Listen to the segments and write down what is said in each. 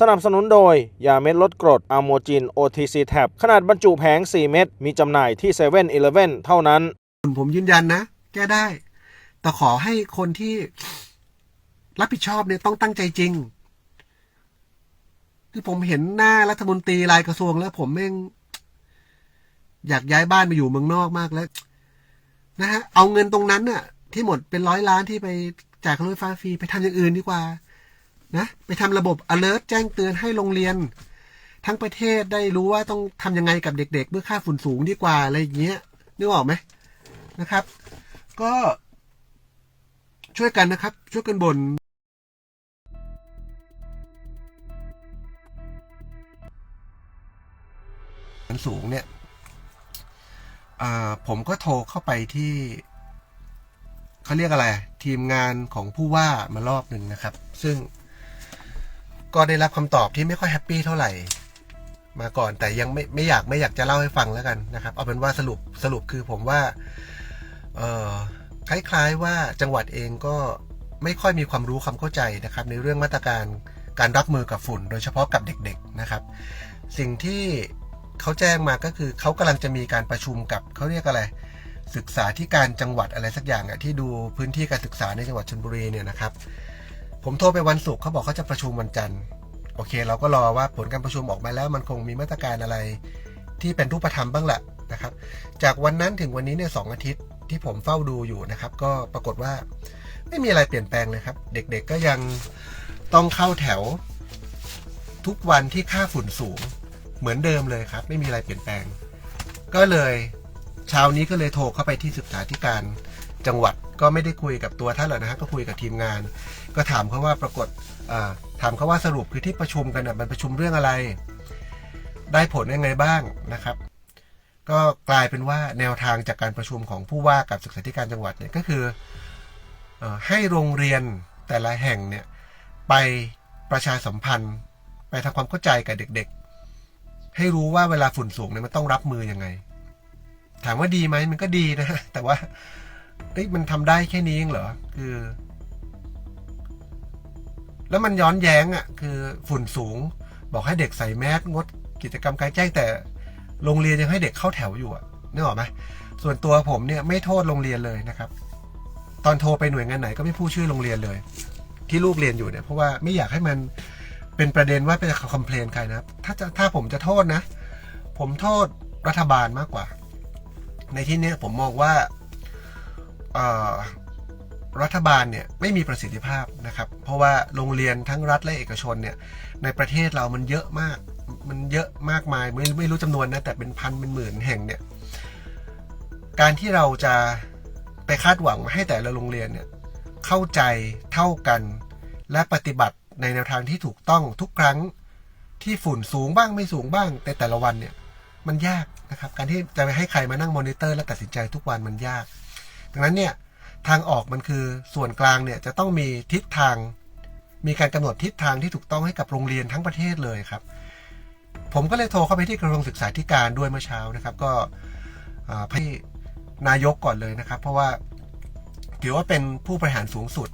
สนับสนุนโดย ยาเม็ดลดกรดอะโมจิน OTC Tab ขนาดบรรจุแผง 4 เม็ดมีจำหน่ายที่7 e เ e ่ e อเท่านั้น ผมยืนยันนะ แก้ได้ แต่ขอให้คนที่รับผิดชอบเนี่ยต้องตั้งใจจริงคือผมเห็นหน้ารัฐมนตรีรายกระทรวงแล้ว ผมแม่ง อยากย้ายบ้านไปอยู่เมืองนอกมากแล้วนะฮะเอาเงินตรงนั้นน่ะ ที่หมดเป็นร้อยล้านที่ไปจ่ายค่ารถไฟฟ้าฟรีไปทำอย่างอื่นดีกว่า นะไปทำระบบ alert แจ้งเตือนให้โรงเรียน ทั้งประเทศได้รู้ว่าต้องทำยังไงกับเด็ก ๆ เมื่อค่าฝุ่นสูงดีกว่าอะไรอย่างเงี้ยนึกออกไหมนะครับ ก็ช่วยกันนะครับ ช่วยกันบน่นมันสูงเนี่ยอ่าผมก็โทรเข้าไปที่เขาเรียกอะไร ทีมงานของผู้ว่ามารอบหนึ่งนะครับ ซึ่ง ก็ได้รับคำตอบที่ไม่ค่อยแฮปปี้เท่าไหร่ มาก่อนแต่ยังไม่ไม่อยากไม่อยากจะเล่าให้ฟังแล้วกันนะครับ เอาเป็นว่าสรุปสรุปคือผมว่าเออคล้าย ๆว่าจังหวัดเองก็ไม่ค่อยมีความรู้ความเข้าใจนะครับ ในเรื่องมาตรการการรับมือกับฝุ่น โดยเฉพาะกับเด็กๆนะครับ สิ่งที่เขาแจ้งมาก็คือเขากำลังจะมีการประชุมกับเขาเรียกอะไร ศึกษาที่การจังหวัดอะไรสักอย่างอะที่ดูพื้นที่การศึกษาในจังหวัดชลบุรีเนี่ยนะครับ ผมโทรไปวันศุกร์เขาบอกเขาจะประชุมวันจันทร์โอเค เราก็รอว่าผลการประชุมออกมาแล้ว มันคงมีมาตรการอะไร ที่เป็นรูปธรรมบ้างแหละนะครับ จากวันนั้นถึงวันนี้เนี่ยสองอาทิตย์ที่ผมเฝ้าดูอยู่นะครับ ก็ปรากฏว่า ไม่มีอะไรเปลี่ยนแปลงเลยครับ เด็กๆก็ยังต้องเข้าแถว ทุกวันที่ค่าฝุ่นสูง เหมือนเดิมเลยครับ ไม่มีอะไรเปลี่ยนแปลง ก็เลยเช้านี้ก็เลยโทรเข้าไปที่ศึกษาธิการจังหวัด ก็ไม่ได้คุยกับตัวท่านหรอกนะฮะก็คุยกับทีมงาน ก็ถามเขาว่าปรากฏถามเขาว่าสรุปคือที่ประชุมกันน่ะมันประชุมเรื่องอะไร ได้ผลยังไงบ้างนะครับ ก็กลายเป็นว่าแนวทางจากการประชุมของผู้ว่ากับศึกษาธิการจังหวัดเนี่ยก็คืออให้โรงเรียนแต่ละแห่งเนี่ยไปประชาสัมพันธ์ ไปทำความเข้าใจกับเด็กๆ ให้รู้ว่าเวลาฝุ่นสูงเนี่ยมันต้องรับมือยังไง ถามว่าดีไหมมันก็ดีนะแต่ว่า เอ้ยมันทำได้แค่นี้เองเหรอ คือ แล้วมันย้อนแย้งอะ คือฝุ่นสูง บอกให้เด็กใส่แมสงดกิจกรรมกลารแจ้งแต่ โรงเรียนยังให้เด็กเข้าแถวอยู่อะนึกออกไหมส่วนตัวผมเนี่ยไม่โทษโรงเรียนเลยนะครับ ตอนโทรไปหน่วยงานไหนก็ไม่พูดชื่อโรงเรียนเลย ที่ลูกเรียนอยู่เนี่ยเพราะว่าไม่อยากให้มันเป็นประเด็นว่าเป็นคอมเพลนใครนะถ้าจะถ้าผมจะโทษนะ ผมโทษรัฐบาลมากกว่า ในที่นี้ผมมองว่า รัฐบาลเนี่ยไม่มีประสิทธิภาพนะครับ เพราะว่าโรงเรียนทั้งรัฐและเอกชนเนี่ยในประเทศเรามันเยอะมาก มันเยอะมากมายไม่ไม่รู้จำนวนนะแต่เป็นพันเป็นหมื่นแห่งเนี่ยการที่เราจะไปคาดหวังให้แต่ละโรงเรียนเนี่ยเข้าใจเท่ากัน และปฏิบัติในแนวทางที่ถูกต้องทุกครั้งที่ฝุ่นสูงบ้างไม่สูงบ้างแต่แต่ละวันเนี่ยมันยากนะครับ การที่จะไปให้ใครมานั่งมอนิเตอร์และตัดสินใจทุกวันมันยาก ดังนั้นเนี่ยทางออกมันคือส่วนกลางเนี่ยจะต้องมีทิศทาง มีการกำหนดทิศทางที่ถูกต้องให้กับโรงเรียนทั้งประเทศเลยครับ ผมก็เลยโทรเข้าไปที่กระทรวงศึกษาธิการด้วยเมื่อเช้านะครับ ก็อ่นายกก่อนเลยนะครับ เพราะว่าถือว่าเป็นผู้บริหารสูงสุด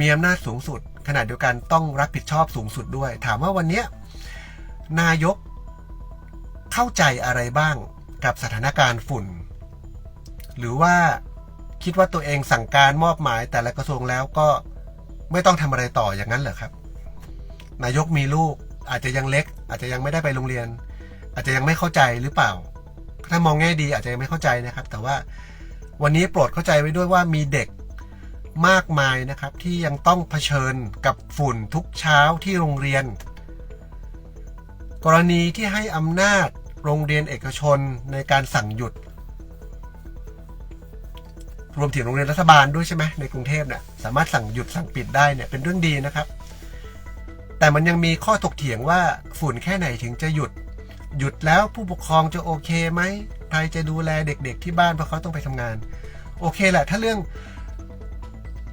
มีอำนาจสูงสุด ขณะเดียวกันต้องรับผิดชอบสูงสุดด้วย ถามว่าวันนี้นายกเข้าใจอะไรบ้างกับสถานการณ์ฝุ่น หรือว่าคิดว่าตัวเองสั่งการมอบหมายแต่ละกระทรวงแล้วก็ไม่ต้องทำอะไรต่ออย่างนั้นเหรอครับ นายกมีลูกอาจจะยังเล็ก อาจจะยังไม่ได้ไปโรงเรียน อาจจะยังไม่เข้าใจหรือเปล่า ถ้ามองแง่ดีอาจจะยังไม่เข้าใจนะครับ แต่ว่าวันนี้โปรดเข้าใจไว้ด้วยว่ามีเด็กมากมายนะครับที่ยังต้องเผชิญกับฝุ่นทุกเช้าที่โรงเรียน กรณีที่ให้อำนาจโรงเรียนเอกชนในการสั่งหยุด รวมถึงโรงเรียนรัฐบาลด้วยใช่ไหมในกรุงเทพเนี่ยสามารถสั่งหยุดสั่งปิดได้เนี่ยเป็นเรื่องดีนะครับ แต่มันยังมีข้อถกเถียงว่าฝุ่นแค่ไหนถึงจะหยุด หยุดแล้วผู้ปกครองจะโอเคไหมใครจะดูแลเด็กๆที่บ้านเพราะเขาต้องไปทำงาน โอเคแหละ ถ้าเรื่อง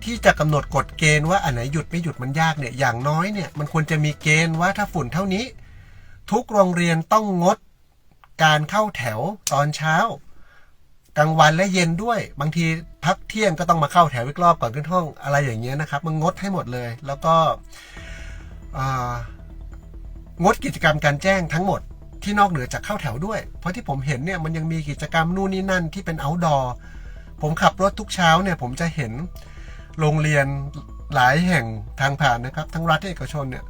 ที่จะกำหนดกฎเกณฑ์ว่าอันไหนหยุดไม่หยุดมันยากเนี่ยอย่างน้อยเนี่ยมันควรจะมีเกณฑ์ว่าถ้าฝุ่นเท่านี้ ทุกโรงเรียนต้องงดการเข้าแถวตอนเช้า กลางวันและเย็นด้วย บางทีพักเที่ยงก็ต้องมาเข้าแถวอีกรอบก่อนขึ้นห้องอะไรอย่างเงี้ยนะครับ มันงดให้หมดเลย แล้วก็งดกิจกรรมการแจ้งทั้งหมดที่นอกเหนือจากเข้าแถวด้วย เพราะที่ผมเห็นเนี่ยมันยังมีกิจกรรมนู่นนี่นั่นที่เป็น outdoor ผมขับรถทุกเช้าเนี่ยผมจะเห็นโรงเรียนหลายแห่งทางผ่านนะครับ ทั้งรัฐเอกชนเนี่ย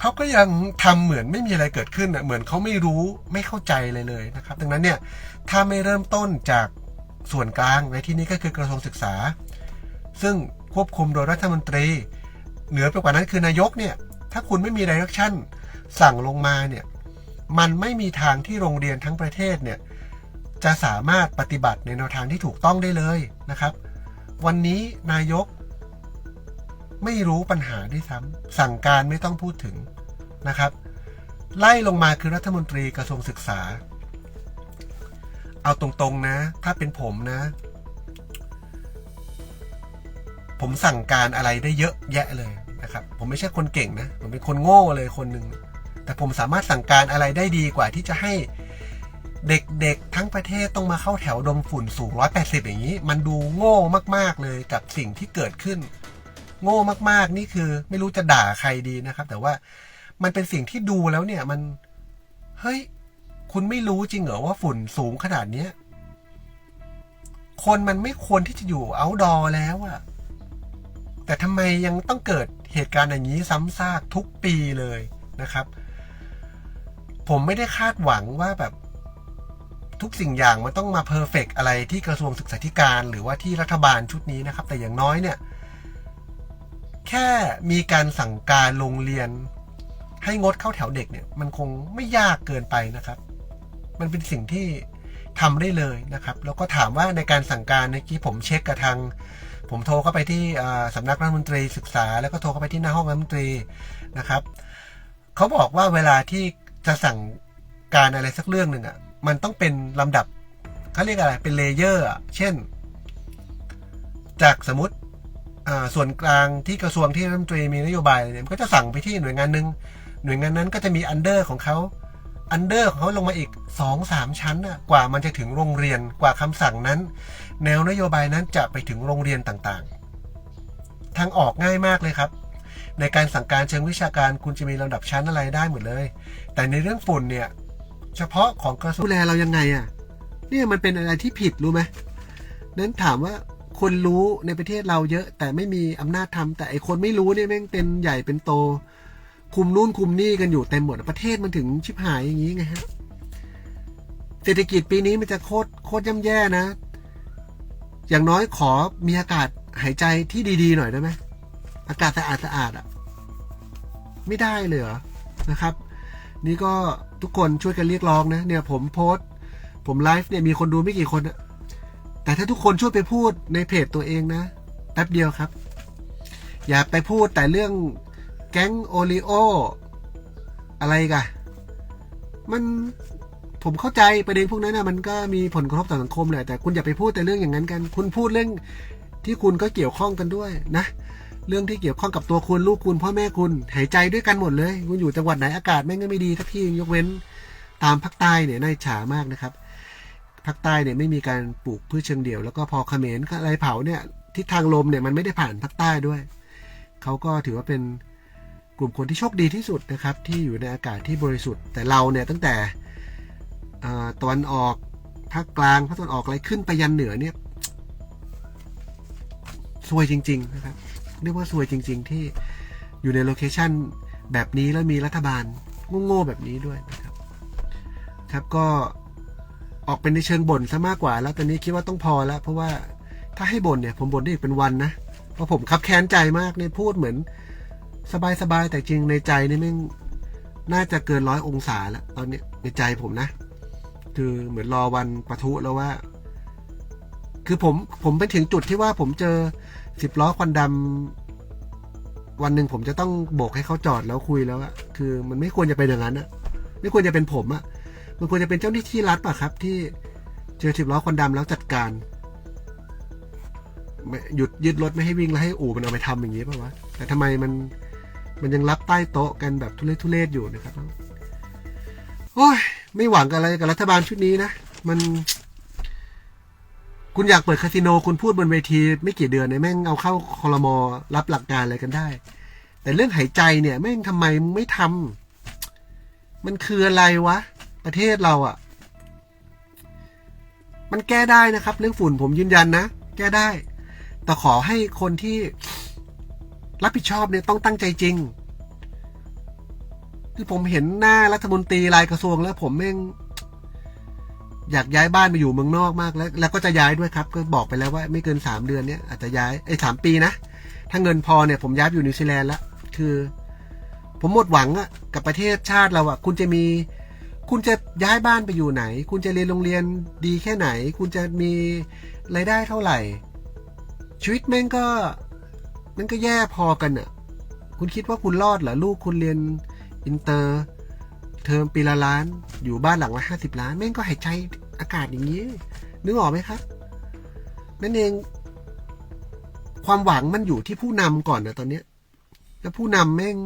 เขาก็ยังทำเหมือนไม่มีอะไรเกิดขึ้นอะเหมือนเขาไม่รู้ไม่เข้าใจเลยเลยนะครับ ดังนั้นเนี่ยถ้าไม่เริ่มต้นจากส่วนกลางในที่นี้ก็คือกระทรวงศึกษา ซึ่งควบคุมโดยรัฐมนตรี เหนือไปกว่านั้นคือนายกเนี่ยถ้าคุณไม่มีดิเรกชันสั่งลงมาเนี่ยมันไม่มีทางที่โรงเรียนทั้งประเทศเนี่ยจะสามารถปฏิบัติในแนวทางที่ถูกต้องได้เลยนะครับ วันนี้นายก ไม่รู้ปัญหาด้วยซ้ำสั่งการไม่ต้องพูดถึงนะครับ ไล่ลงมาคือรัฐมนตรีกระทรวงศึกษา เอาตรงๆนะ ถ้าเป็นผมนะ ผมสั่งการอะไรได้เยอะแยะเลยนะครับ ผมไม่ใช่คนเก่งนะ ผมเป็นคนโง่เลยคนหนึ่งแต่ผมสามารถสั่งการอะไรได้ดีกว่าที่จะให้เด็กๆ ทั้งประเทศต้องมาเข้าแถวดมฝุ่นสูง 180 อย่างนี้ มันดูโง่มากๆเลยกับสิ่งที่เกิดขึ้น โง่มากๆ นี่คือไม่รู้จะด่าใครดีนะครับ แต่ว่ามันเป็นสิ่งที่ดูแล้วเนี่ยมัน เฮ้ย คุณไม่รู้จริงเหรอว่าฝุ่นสูงขนาดเนี้ยคนมันไม่ควรที่จะอยู่ outdoor แล้วอะแต่ทำไมยังต้องเกิดเหตุการณ์อย่างนี้ซ้ำซากทุกปีเลยนะครับ ผมไม่ได้คาดหวังว่าแบบทุกสิ่งอย่างมันต้องมาเพอร์เฟกอะไรที่กระทรวงศึกษาธิการ หรือว่าที่รัฐบาลชุดนี้นะครับ แต่อย่างน้อยเนี่ย ค่มีการสั่งการโรงเรียน ให้งดเข้าแถวเด็กเนี่ย มันคงไม่ยากเกินไปนะครับ มันเป็นสิ่งที่ทำได้เลยนะครับ แล้วก็ถามว่าในการสั่งการเมื่อกี้ผมเช็คกับทางผมโทรเข้าไปที่อ่าสำนักรัฐมนตรีศึกษา แล้วก็โทรเข้าไปที่หน้าห้องรัฐมนตรีนะครับเขาบอกว่าเวลาที่จะสั่งการอะไรสักเรื่องหนึ่งอะมันต้องเป็นลำดับเขาเรียกอะไรเป็นเลเยอร์เช่น จากสมมติ ส่วนกลางที่กระทรวงที่รัฐมนตรีมีนโยบายเนี่ยมันก็จะสั่งไปที่หน่วยงานหนึ่งหน่วยงานนั้นก็จะมีอันเดอร์ของเขาอันเดอร์ของเขาลงมาอีกสองสามชั้นน่ะกว่ามันจะถึงโรงเรียนกว่าคำสั่งนั้น แนวนโยบายนั้นจะไปถึงโรงเรียนต่างๆ ทางออกง่ายมากเลยครับ ในการสั่งการเชิงวิชาการคุณจะมีลำดับชั้นอะไรได้หมดเลย แต่ในเรื่องฝุ่นเนี่ยเฉพาะของกระทรวงดูแลเรายังไงอะ่ะเนี่ยมันเป็นอะไรที่ผิดรู้ไหมนั้นถามว่า คนรู้ในประเทศเราเยอะ แต่ไม่มีอำนาจทำแต่ไอคนไม่รู้เนี่ยแม่งเป็นใหญ่เป็นโต คุมนู่นคุมนี่กันอยู่เต็มหมดประเทศมันถึงชิบหายอย่างนี้ไงฮะเศรษฐกิจปีนี้มันจะโคตรโคตรย่ำแย่นะ อย่างน้อยขอมีอากาศหายใจที่ดีๆหน่อยได้ไหมอากาศสะอาดสะอาดๆอะ ไม่ได้เลยเหรอนะครับ นี่ก็ทุกคนช่วยกันเรียกร้องนะ เนี่ยผมโพสต์ผมไลฟ์เนี่ยมีคนดูไม่กี่คนอะ แต่ถ้าทุกคนช่วยไปพูดในเพจตัวเองนะแป๊บเดียวครับ อย่าไปพูดแต่เรื่องแก๊งโอริโออะไรกันมันผมเข้าใจประเด็นพวกนั้นนะมันก็มีผลกระทบต่อสังคมแหละแต่คุณอย่าไปพูดแต่เรื่องอย่างนั้นกัน คุณพูดเรื่องที่คุณก็เกี่ยวข้องกันด้วยนะ เรื่องที่เกี่ยวข้องกับตัวคุณลูกคุณพ่อแม่คุณหายใจด้วยกันหมดเลย คุณอยู่จังหวัดไหนอากาศแม่งก็ไม่ดีทักที่ยกเว้น ตามภาคใต้เนี่ยน่าฉามากนะครับ ภาคใต้เนี่ยไม่มีการปลูกพืชเชิงเดี่ยว แล้วก็พอเขมรอะไรเผาเนี่ยทิศทางลมเนี่ยมันไม่ได้ผ่านภาคใต้ด้วย เขาก็ถือว่าเป็นกลุ่มคนที่โชคดีที่สุดนะครับ ที่อยู่ในอากาศที่บริสุทธิ์ แต่เราเนี่ยตั้งแต่เอ่อตะวันออกภาคกลางภาคตะวันออกอะไรขึ้นไปยันเหนือเนี่ยซวยจริง ๆ นะครับเรียกว่าซวยจริง ๆ ที่อยู่ในโลเคชันแบบนี้แล้วมีรัฐบาลโง่ๆแบบนี้ด้วยนะครับ ครับก็ ออกเป็นในเชิงบ่นซะมากกว่า แล้วตอนนี้คิดว่าต้องพอแล้ว เพราะว่าถ้าให้บ่นเนี่ย ผมบ่นได้อีกเป็นวันนะ เพราะผมคับแค้นใจมากเนี่ยพูดเหมือน สบายๆแต่จริงในใจนี่แม่งน่าจะเกินร้อยองศาแล้วตอนนี้ในใจผมนะ คือเหมือนรอวันปะทุแล้วว่า คือผมผมไปถึงจุดที่ว่าผมเจอสิบล้อควันดำวันหนึ่งผมจะต้องโบกให้เขาจอดแล้วคุยแล้วอะคือมันไม่ควรจะเป็นอย่างนั้นอะไม่ควรจะเป็นผมอะ มันควรจะเป็นเจ้าหน้าที่รัฐอะครับ ที่เจอสิบล้อควันดำแล้วจัดการหยุดยึดรถไม่ให้วิ่งแล้วให้อู่มันเอาไปทำอย่างนี้ป่าวะแต่ทำไมมันมันยังรับใต้โต๊ะกันแบบทุเรศทุเรศอยู่นะครับโอ้ยไม่หวังกับอะไรกับรัฐบาลชุดนี้นะ มัน คุณอยากเปิดคาสิโน คุณพูดบนเวที ไม่กี่เดือนเนี่ยแม่งเอาเข้าคอรมอรับหลักการอะไรกันได้ แต่เรื่องหายใจเนี่ยแม่งทำไมไม่ทำมันคืออะไรวะ ประเทศเราอะ่ะ มันแก้ได้นะครับ เรื่องฝุ่นผมยืนยันนะ แก้ได้ แต่ขอให้คนที่รับผิดชอบเนี่ยต้องตั้งใจจริง คือผมเห็นหน้ารัฐมนตรีรายกระทรวงแล้วผมแม่งอยากย้ายบ้านไปอยู่เมืองนอกมากแล้ว แล้วก็จะย้ายด้วยครับ ก็บอกไปแล้วว่าไม่เกินสามเดือนเนี้ยอาจจะย้ายไอ้สามปีนะ ถ้าเงินพอเนี่ยผมย้ายอยู่นิวซีแลนด์ล้วคือ ผมหมดหวังอะกับประเทศชาติเราอะคุณจะมี คุณจะย้ายบ้านไปอยู่ไหน คุณจะเรียนโรงเรียนดีแค่ไหน คุณจะมีรายได้เท่าไหร่ ชีวิตแม่งก็มันก็แย่พอกันอะคุณคิดว่าคุณรอดเหรอลูกคุณเรียนอินเตอร์เทอมปีละล้าน อยู่บ้านหลังละห้าสิบล้านแม่งก็หายใจอากาศอย่างนี้ นึกออกไหมครับ นั่นเอง ความหวังมันอยู่ที่ผู้นำก่อนนะตอนเนี้ยแล้วผู้นำแม่ง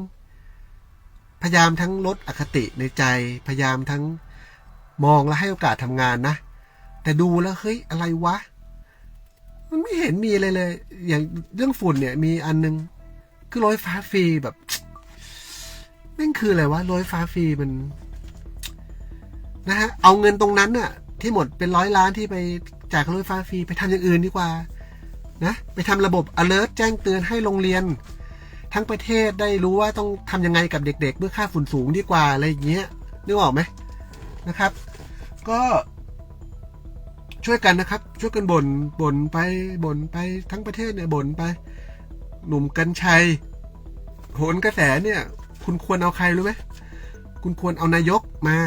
พยายามทั้งลดอคติในใจ พยายามทั้งมองและให้โอกาสทำงานนะ แต่ดูแล้วเฮ้ยอะไรวะ มันไม่เห็นมีอะไรเลย อย่างเรื่องฝุ่นเนี่ยมีอันนึง คือรถไฟฟ้าฟรีแบบแม่งคืออะไรวะรถไฟฟ้าฟรีมันนะฮะเอาเงินตรงนั้นน่ะ ที่หมดเป็นร้อยล้านที่ไปจ่ายค่ารถไฟฟ้าฟรีไปทำอย่างอื่นดีกว่า นะ ไปทำระบบ alert แจ้งเตือนให้โรงเรียน ทั้งประเทศได้รู้ว่าต้องทำยังไงกับเด็ก ๆ เมื่อค่าฝุ่นสูงดีกว่าอะไรอย่างเงี้ยนึกออกไหมนะครับ ก็ช่วยกันนะครับ ช่วยกันบน่นบ่นไปบ่นไปทั้งประเทศเนี่ยบ่นไป หนุ่มกัญชัยโหนกระแสเนี่ย คุณควรเอาใครรู้ไหมคุณควรเอานายกมา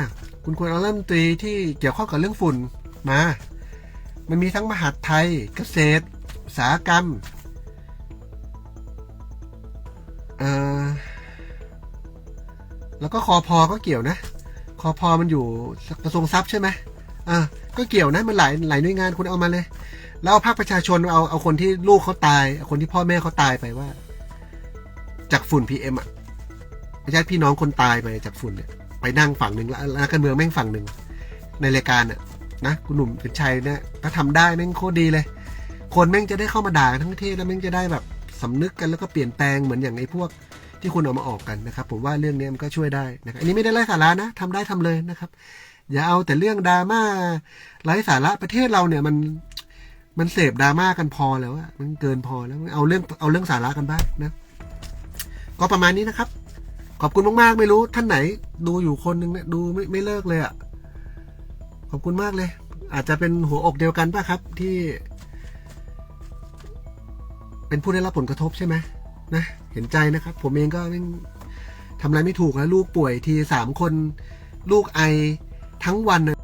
คุณควรเอารัฐมนตรีที่เกี่ยวข้องกับเรื่องฝุ่นมา มันมีทั้งมหาดไทย เกษตรสาหกรรม ก็คอพอก็เกี่ยวนะคอพอมันอยู่กระทรวงทรัพย์ใช่ไหมอ่าก็เกี่ยวนะมันหลายหลายหน่วยงานคุณเอามาเลย แล้วเอาภาคประชาชนเอาเอาคนที่ลูกเขาตายเอาคนที่พ่อแม่เขาตายไปว่า จากฝุ่นพีเอ็มอะญาติพี่น้องคนตายไปจากฝุ่นเนี่ยไปนั่งฝั่งหนึ่งแล้วนักการเมืองแม่งฝั่งหนึ่งในรายการอะนะคุณหนุ่มเป็นชัยเนี่ยถ้าทำได้แม่งโคตรดีเลย คนแม่งจะได้เข้ามาด่ากันทั้งประเทศแล้วแม่งจะได้แบบสำนึกกันแล้วก็เปลี่ยนแปลงเหมือนอย่างไอ้พวก ที่คุณเอามาออกกันนะครับ ผมว่าเรื่องนี้มันก็ช่วยได้นะครับอันนี้ไม่ได้ไร้สาระนะทำได้ทำเลยนะครับ อย่าเอาแต่เรื่องดราม่าไร้สาระประเทศเราเนี่ยมันมันเสพดราม่ากันพอแล้วอะมันเกินพอแล้วเอาเรื่องเอาเรื่องสาระกันบ้างนะก็ประมาณนี้นะครับ ขอบคุณมากๆ ไม่รู้ท่านไหนดูอยู่คนหนึ่งเนี่ยดูไม่ไม่เลิกเลยอะขอบคุณมากเลย อาจจะเป็นหัวอกเดียวกันป่ะครับที่ เป็นผู้ได้รับผลกระทบใช่ไหม นะเห็นใจนะครับ ผมเองก็ทำอะไรไม่ถูกแล้วลูกป่วยทีสามคน ลูกไอทั้งวันนะ